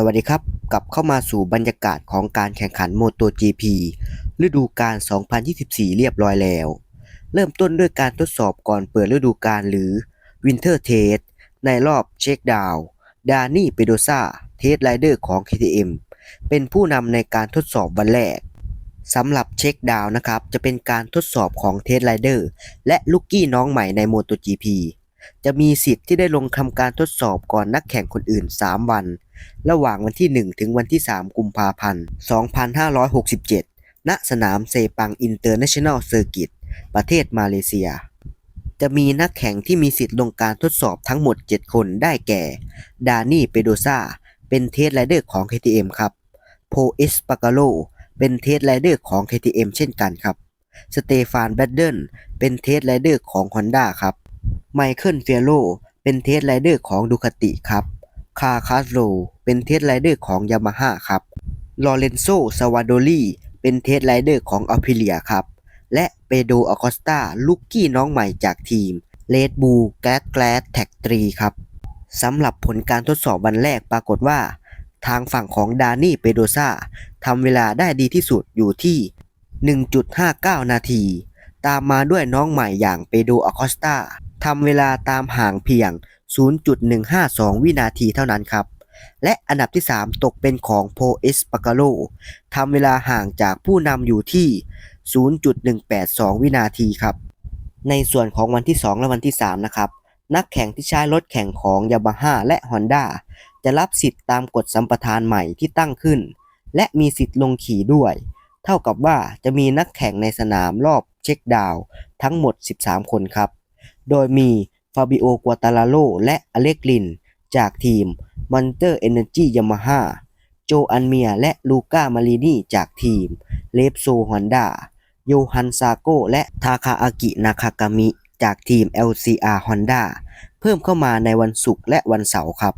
สวัสดีครับ กลับเข้ามาสู่บรรยากาศของการแข่งขัน MotoGP ฤดูกาล 2024 เรียบร้อยแล้ว เริ่มต้นด้วยการทดสอบก่อนเปิดฤดูกาลหรือ Winter Test ในรอบเช็คดาวดานี่เปโดซาเทสไรเดอร์ของ KTM เป็นผู้นำในการทดสอบวันแรกสำหรับเช็คดาวนะครับ จะเป็นการทดสอบของเทสไรเดอร์และลูกกี้น้องใหม่ใน MotoGP จ จะมีสิทธิ์ที่ได้ลงทำการทดสอบก่อนนักแข่งคนอื่น 3 วัน ระหว่างวันที่ 1 ถึงวันที่ 3 กุมภาพันธ์ 2567 ณ สนามเซปังอินเตอร์เนชั่นแนลเซอร์กิต ประเทศมาเลเซีย จะมีนักแข่งที่มีสิทธิ์ลงการทดสอบทั้งหมด 7 คนได้แก่ ดานี่ เปโดซา เป็นเทสไรเดอร์ของ KTM ครับ โพเอสปากาโล เป็นเทสไรเดอร์ของ KTM เช่นกันครับ สเตฟาน แบดเดิล เป็นเทสไรเดอร์ของ Honda ครับ ไมเคิลเฟียโรเป็นเทสไรเดอร์ของดูคาติครับ คาคาสโรเป็นเทสไรเดอร์ของยามาฮ่าครับ ลอเรนโซซาวาโดลีเป็นเทสไรเดอร์ของอัลพิเลียครับ และเปโดอคอสตาลูกกี้น้องใหม่จากทีมเลดบูแกลดแกลดแท็กตรีครับสำหรับผลการทดสอบวันแรกปรากฏว่า ทางฝั่งของดานี่เปโดซาทำเวลาได้ดีที่สุดอยู่ที่ 1.59 นาที ตามมาด้วยน้องใหม่อย่างเปโดอคอสตา ทำเวลาตามห่างเพียง 0.152 วินาทีเท่านั้นครับ และอันดับที่ 3 ตกเป็นของโพเอสปากาโลทำเวลาห่างจากผู้นำอยู่ที่ 0.182 วินาทีครับ ในส่วนของวันที่ 2 และวันที่ 3 นะครับ นักแข่งที่ใช้รถแข่งของยามาฮ่าและ Honda จะรับสิทธิ์ตามกฎสัมปทานใหม่ที่ตั้งขึ้น และมีสิทธิ์ลงขี่ด้วยเท่ากับว่าจะมีนักแข่งในสนามรอบเช็คดาวทั้งหมด 13 คนครับ โดยมีฟาบิโอ กัวตาลาโล และอเล็กลิน จากทีม Monster Energy Yamaha โจอันเมียและลูก้ามารินีจากทีมเลฟโซฮอนดาโยฮันซาโกและทาคาอากินาคากามิ จากทีม LCR Honda เพิ่มเข้ามาในวันศุกร์และวันเสาร์ครับ